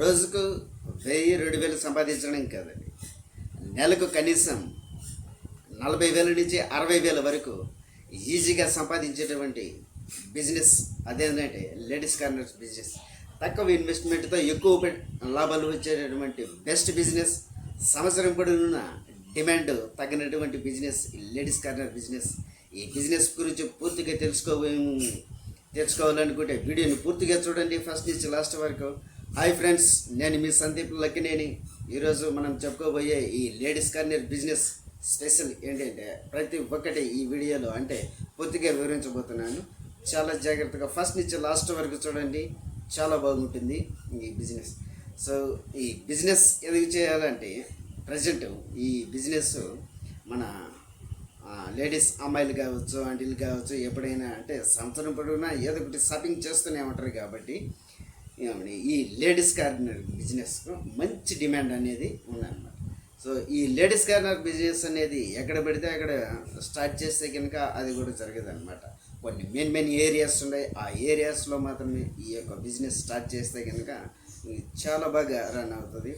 రోజుకు వెయ్యి రెండు వేలు సంపాదించడం కాదండి. నెలకు కనీసం నలభై వేల నుంచి అరవై వేల వరకు ఈజీగా సంపాదించేటువంటి బిజినెస్ అదేంటంటే లేడీస్ కార్నర్స్ బిజినెస్. తక్కువ ఇన్వెస్ట్మెంట్తో ఎక్కువ లాభాలు వచ్చేటటువంటి బెస్ట్ బిజినెస్. సంవత్సరం పొడవునా డిమాండ్ తగినటువంటి బిజినెస్ లేడీస్ కార్నర్ బిజినెస్. ఈ బిజినెస్ గురించి పూర్తిగా తెలుసుకో తెలుసుకోవాలనుకుంటే వీడియోని పూర్తిగా చూడండి. ఫస్ట్ నుంచి లాస్ట్ వరకు హాయ్ ఫ్రెండ్స్ నేను మీ సందీప్ లక్కినేని. ఈరోజు మనం చెప్పుకోబోయే ఈ లేడీస్ కార్నర్ బిజినెస్ స్పెషల్ ఏంటంటే ప్రతి ఒక్కటి ఈ వీడియోలో అంటే పూర్తిగా వివరించబోతున్నాను. చాలా జాగ్రత్తగా ఫస్ట్ నుంచి లాస్ట్ వరకు చూడండి చాలా బాగుంటుంది ఈ బిజినెస్. సో ఈ బిజినెస్ ఎందుకు చేయాలంటే ప్రజెంట్ ఈ బిజినెస్ మన లేడీస్ అమ్మాయిలు కావచ్చు ఆంటీలు కావచ్చు ఎప్పుడైనా అంటే సంవత్సరం పొడవునా ఏదో ఒకటి షాపింగ్ చేస్తూనే ఉంటారు కాబట్టి ఏమండి ఈ లేడీస్ కార్నర్ బిజినెస్కు మంచి డిమాండ్ అనేది ఉందన్నమాట. సో ఈ లేడీస్ కార్నర్ బిజినెస్ అనేది ఎక్కడ పెడితే అక్కడ స్టార్ట్ చేస్తే కనుక అది కూడా జరగదు అనమాట కొన్ని మెయిన్ మెయిన్ ఏరియాస్ ఉన్నాయి. ఆ ఏరియాస్లో మాత్రమే ఈ యొక్క బిజినెస్ స్టార్ట్ చేస్తే కనుక చాలా బాగా రన్ అవుతుంది.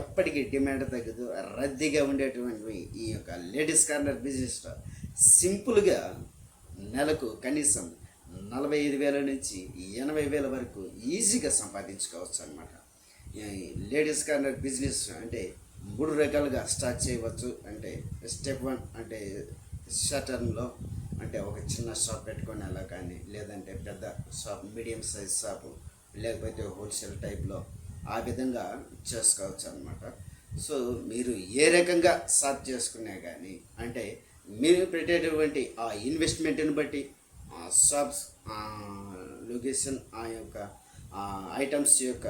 ఎప్పటికీ డిమాండ్ తగ్గదు. రద్దీగా ఉండేటువంటి ఈ యొక్క లేడీస్ కార్నర్ బిజినెస్లో సింపుల్గా నెలకు కనీసం నలభై ఐదు వేల నుంచి ఎనభై వేల వరకు ఈజీగా సంపాదించుకోవచ్చు అనమాట లేడీస్ కార్నర్ బిజినెస్ అంటే మూడు రకాలుగా స్టార్ట్ చేయవచ్చు. అంటే స్టెప్ వన్ అంటే షటర్న్లో అంటే ఒక చిన్న షాప్ పెట్టుకొని అలా కానీ లేదంటే పెద్ద షాప్ మీడియం సైజ్ షాపు లేకపోతే హోల్సేల్ టైప్లో ఆ విధంగా చేసుకోవచ్చు అనమాట సో మీరు ఏ రకంగా స్టార్ట్ చేసుకున్నా కానీ అంటే మీరు పెట్టేటువంటి ఆ ఇన్వెస్ట్మెంట్ని బట్టి సబ్స్ షాప్స్ లొకేషన్ ఆ యొక్క ఐటమ్స్ యొక్క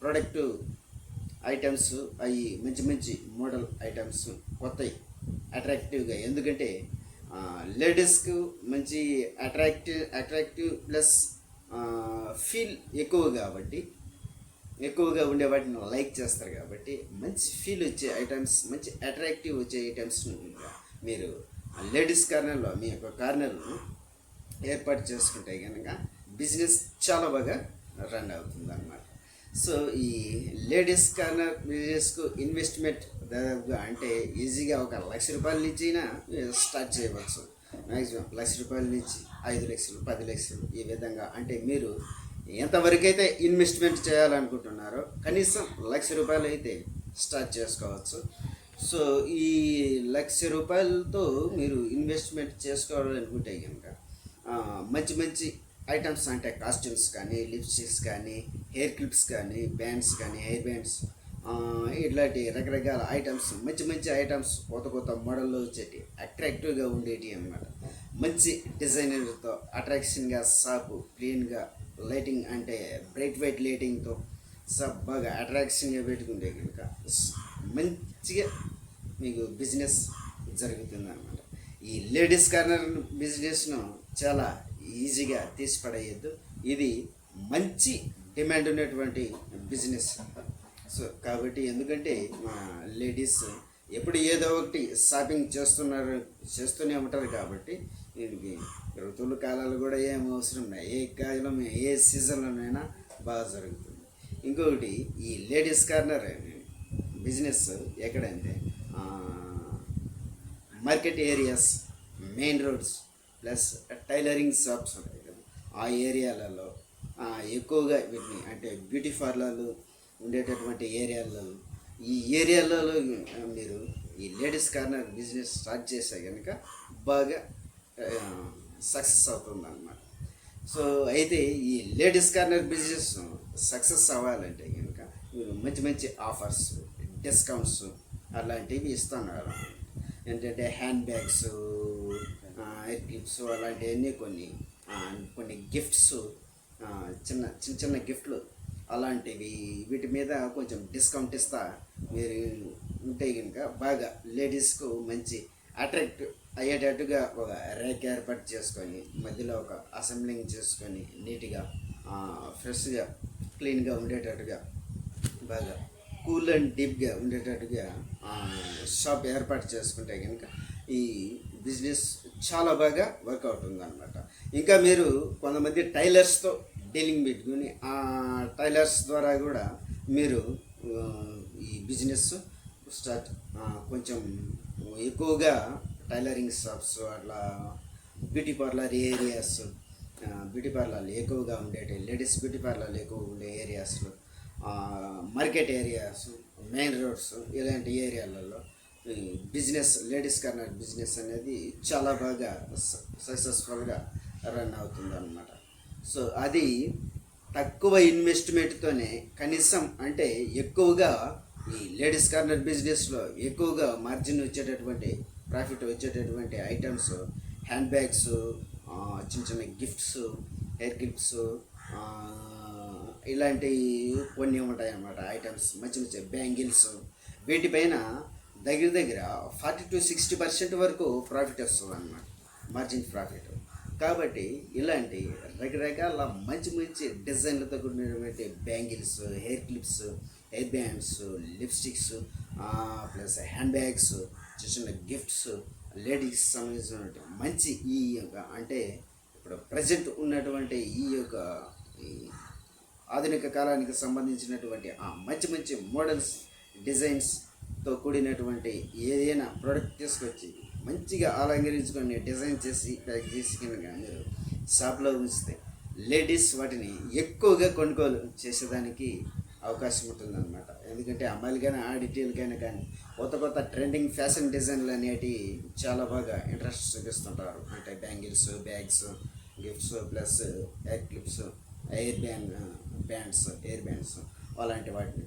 ప్రోడక్ట్ ఐటమ్స్ అవి మంచి మంచి మోడల్ ఐటమ్స్ కొత్తవి అట్రాక్టివ్గా ఎందుకంటే లేడీస్కు మంచి అట్రాక్టివ్ అట్రాక్టివ్ ప్లస్ ఫీల్ ఎక్కువ కాబట్టి ఎక్కువగా ఉండే వాటిని లైక్ చేస్తారు కాబట్టి మంచి ఫీల్ వచ్చే ఐటమ్స్ మంచి అట్రాక్టివ్ వచ్చే ఐటమ్స్ మీరు లేడీస్ కార్నర్లో మీ యొక్క కార్నర్ను ఏర్పాటు చేసుకుంటే కనుక బిజినెస్ చాలా బాగా రన్ అవుతుంది అన్నమాట సో ఈ లేడీస్ కార్నర్ బిజినెస్కు ఇన్వెస్ట్మెంట్ దాదాపుగా అంటే ఈజీగా ఒక లక్ష రూపాయల నుంచి అయినా స్టార్ట్ చేయవచ్చు. మ్యాక్సిమం లక్ష రూపాయల నుంచి ఐదు లక్షలు పది లక్షలు ఈ విధంగా. అంటే మీరు ఎంతవరకైతే ఇన్వెస్ట్మెంట్ చేయాలనుకుంటున్నారో కనీసం లక్ష రూపాయలు అయితే స్టార్ట్ చేసుకోవచ్చు. సో ఈ లక్ష రూపాయలతో మీరు ఇన్వెస్ట్మెంట్ చేసుకోవాలనుకుంటే కనుక మంచి మంచి ఐటమ్స్ అంటే కాస్ట్యూమ్స్ కానీ లిప్స్టిక్స్ కానీ హెయిర్ క్లిప్స్ కానీ బ్యాండ్స్ కానీ హెయిర్ బ్యాండ్స్ ఇట్లాంటి రకరకాల ఐటమ్స్ మంచి మంచి ఐటమ్స్ కొత్త కొత్త మోడల్లో వచ్చేటి అట్రాక్టివ్గా ఉండేటి అన్నమాట. మంచి డిజైనర్తో అట్రాక్షన్గా షాపు క్లీన్గా లైటింగ్ అంటే బ్రైట్ వైట్ లైటింగ్తో సబ్ బాగా అట్రాక్షన్గా పెట్టుకుంటే కనుక మంచిగా మీకు బిజినెస్ జరుగుతుంది అనమాట ఈ లేడీస్ కార్నర్ బిజినెస్ను చాలా ఈజీగా తీసి పడేయద్దు ఇది మంచి డిమాండ్ ఉన్నటువంటి బిజినెస్. సో కాబట్టి ఎందుకంటే మా లేడీస్ ఎప్పుడు ఏదో ఒకటి షాపింగ్ చేస్తున్నారు చేస్తూనే ఉంటారు కాబట్టి దీనికి ఋతువుల కాలాలు కూడా ఏం అవసరం ఉన్నాయి ఏ కాలం ఏ సీజన్లోనైనా బాగా జరుగుతుంది. ఇంకొకటి ఈ లేడీస్ కార్నర్ బిజినెస్ ఎక్కడంటే market areas main roads. Plus tailoring shops ఉంటాయి కదా. ఆ ఏరియాలలో ఎక్కువగా వీటిని అంటే బ్యూటీ పార్లర్లు ఉండేటటువంటి ఏరియాలలో ఈ ఏరియాలలో మీరు ఈ లేడీస్ కార్నర్ బిజినెస్ స్టార్ట్ చేస్తే కనుక బాగా సక్సెస్ అవుతుంది అన్నమాట సో అయితే ఈ లేడీస్ కార్నర్ బిజినెస్ సక్సెస్ అవ్వాలంటే కనుక మీరు మంచి మంచి ఆఫర్స్ డిస్కౌంట్స్ అలాంటివి ఇస్తున్నారు. ఏంటంటే హ్యాండ్ బ్యాగ్స్ ఎయిర్ క్లిప్స్ అలాంటివన్నీ కొన్ని కొన్ని గిఫ్ట్స్ చిన్న చిన్న చిన్న గిఫ్ట్లు అలాంటివి వీటి మీద కొంచెం డిస్కౌంట్ ఇస్తా మీరు ఉంటే కనుక బాగా లేడీస్కు మంచి అట్రాక్ట్ అయ్యేటట్టుగా ఒక ర్యాక్ ఏర్పాటు చేసుకొని మధ్యలో ఒక అసెంబ్లింగ్ చేసుకొని నీట్గా ఫ్రెష్గా క్లీన్గా ఉండేటట్టుగా బాగా కూల్ అండ్ డీప్గా ఉండేటట్టుగా షాప్ ఏర్పాటు చేసుకుంటే కనుక ఈ బిజినెస్ చాలా బాగా వర్కౌట్ ఉందన్నమాట. ఇంకా మీరు కొంతమంది టైలర్స్తో డీలింగ్ పెట్టుకుని ఆ టైలర్స్ ద్వారా కూడా మీరు ఈ బిజినెస్ స్టార్ట్ కొంచెం ఎక్కువగా టైలరింగ్ షాప్స్ అట్లా బ్యూటీ పార్లర్ ఏరియాస్ బ్యూటీ పార్లర్లు ఎక్కువగా ఉండేటి లేడీస్ బ్యూటీ పార్లర్లు ఎక్కువ ఉండే ఏరియాస్లో మార్కెట్ ఏరియాస్ మెయిన్ రోడ్స్ ఇలాంటి ఏరియాలలో బిజినెస్ లేడీస్ కార్నర్ బిజినెస్ అనేది చాలా బాగా సక్సెస్ఫుల్గా రన్ అవుతుంది అనమాట సో అది తక్కువ ఇన్వెస్ట్మెంట్తోనే కనీసం అంటే ఎక్కువగా ఈ లేడీస్ కార్నర్ బిజినెస్లో ఎక్కువగా మార్జిన్ వచ్చేటటువంటి ప్రాఫిట్ వచ్చేటటువంటి ఐటమ్స్ హ్యాండ్ బ్యాగ్స్ చిన్న చిన్న గిఫ్ట్స్ హెయిర్ క్లిప్స్ ఇలాంటి కొన్ని ఉంటాయి అన్నమాట ఐటమ్స్ మంచి మంచి బ్యాంగిల్స్ వీటిపైన దగ్గర దగ్గర ఫార్టీ టు సిక్స్టీ పర్సెంట్ వరకు ప్రాఫిట్ వస్తుంది అన్నమాట మార్జిన్ ప్రాఫిట్ కాబట్టి ఇలాంటి రకరకాల మంచి మంచి డిజైన్లతో కూడినటువంటి bangles hair clips hair bands lipsticks plus handbags చిన్న చిన్న గిఫ్ట్స్ లేడీస్ సంబంధించినటువంటి మంచి ఈ యొక్క అంటే ఇప్పుడు ప్రజెంట్ ఉన్నటువంటి ఈ యొక్క ఈ ఆధునిక కాలానికి సంబంధించినటువంటి ఆ మంచి మంచి మోడల్స్ డిజైన్స్ తో కూడినటువంటి ఏదైనా ప్రోడక్ట్ తీసుకొచ్చి మంచిగా అలంకరించుకొని డిజైన్ చేసి ప్యాక్ చేసి కనుక మీరు షాప్లో ఉంచితే లేడీస్ వాటిని ఎక్కువగా కొనుగోలు చేసేదానికి అవకాశం ఉంటుందన్నమాట. ఎందుకంటే అమ్మాయిలకైనా ఆడిటీలకైనా కానీ కొత్త కొత్త ట్రెండింగ్ ఫ్యాషన్ డిజైన్లు అనేటివి చాలా బాగా ఇంట్రెస్ట్ చూపిస్తుంటారు. అంటే bangles bags gifts plus hair clips hair band bands hair bands అలాంటి వాటిని.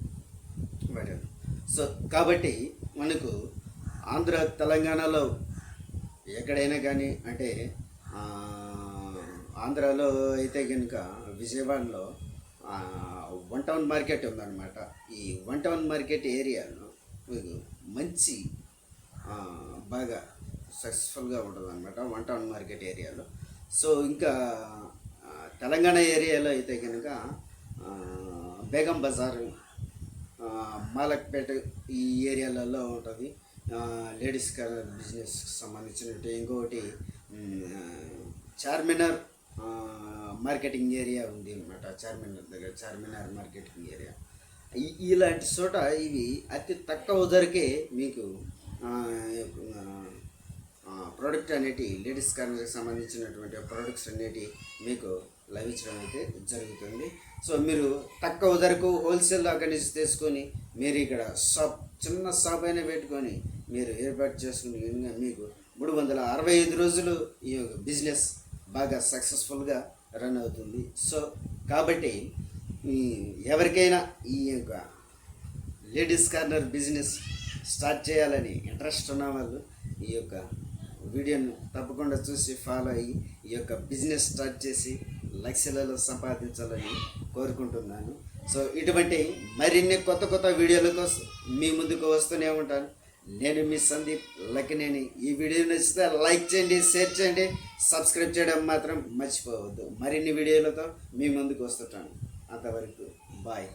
వాటిని సో కాబట్టి మనకు ఆంధ్ర తెలంగాణలో ఎక్కడైనా కానీ అంటే ఆంధ్రాలో అయితే కనుక విజయవాడలో వన్ టౌన్ మార్కెట్ ఉందన్నమాట. ఈ వన్ టౌన్ మార్కెట్ ఏరియాలో మీకు మంచి బాగా సక్సెస్ఫుల్గా ఉంటుంది అనమాట వన్ టౌన్ మార్కెట్ ఏరియాలో. సో ఇంకా తెలంగాణ ఏరియాలో అయితే కనుక బేగం బజారు మాలక్పేట ఈ ఏరియాలలో ఉంటుంది. లేడీస్ కలర్ బిజినెస్కి సంబంధించినట్టు ఇంకొకటి చార్మినార్ మార్కెటింగ్ ఏరియా ఉంది అనమాట చార్మినార్ దగ్గర చార్మినార్ మార్కెటింగ్ ఏరియా. ఇలాంటి చోట ఇవి అతి తక్కువ ధరకే మీకు ప్రోడక్ట్ అనేటి లేడీస్ కార్నర్కి సంబంధించినటువంటి ప్రోడక్ట్స్ అనేటి మీకు లభించడం అయితే జరుగుతుంది. సో మీరు తక్కువ ధరకు హోల్సేల్ అక్కడి నుంచి తీసుకొని మీరు ఇక్కడ షాప్ చిన్న షాప్ అయినా పెట్టుకొని మీరు ఏర్పాటు చేసుకుని విధంగా మీకు మూడు వందల అరవై ఐదు రోజులు ఈ యొక్క బిజినెస్ బాగా సక్సెస్ఫుల్గా రన్ అవుతుంది. సో కాబట్టి ఎవరికైనా ఈ యొక్క లేడీస్ కార్నర్ బిజినెస్ స్టార్ట్ చేయాలని ఇంట్రెస్ట్ ఉన్న వాళ్ళు ఈ యొక్క వీడియోను తప్పకుండా చూసి ఫాలో అయ్యి ఈ యొక్క బిజినెస్ స్టార్ట్ చేసి లక్షలలో సంపాదించాలని కోరుకుంటున్నాను. సో ఇటువంటి మరిన్ని కొత్త కొత్త వీడియోల కోసం మీ ముందుకు వస్తూనే ఉంటాను. నేను మీ సందీప్ లక్కినేని. ఈ వీడియో నచ్చితే లైక్ చేయండి షేర్ చేయండి సబ్స్క్రైబ్ చేయడం మాత్రం మర్చిపోవద్దు. మరిన్ని వీడియోలతో మీ ముందుకు వస్తుంటాను. అంతవరకు బాయ్.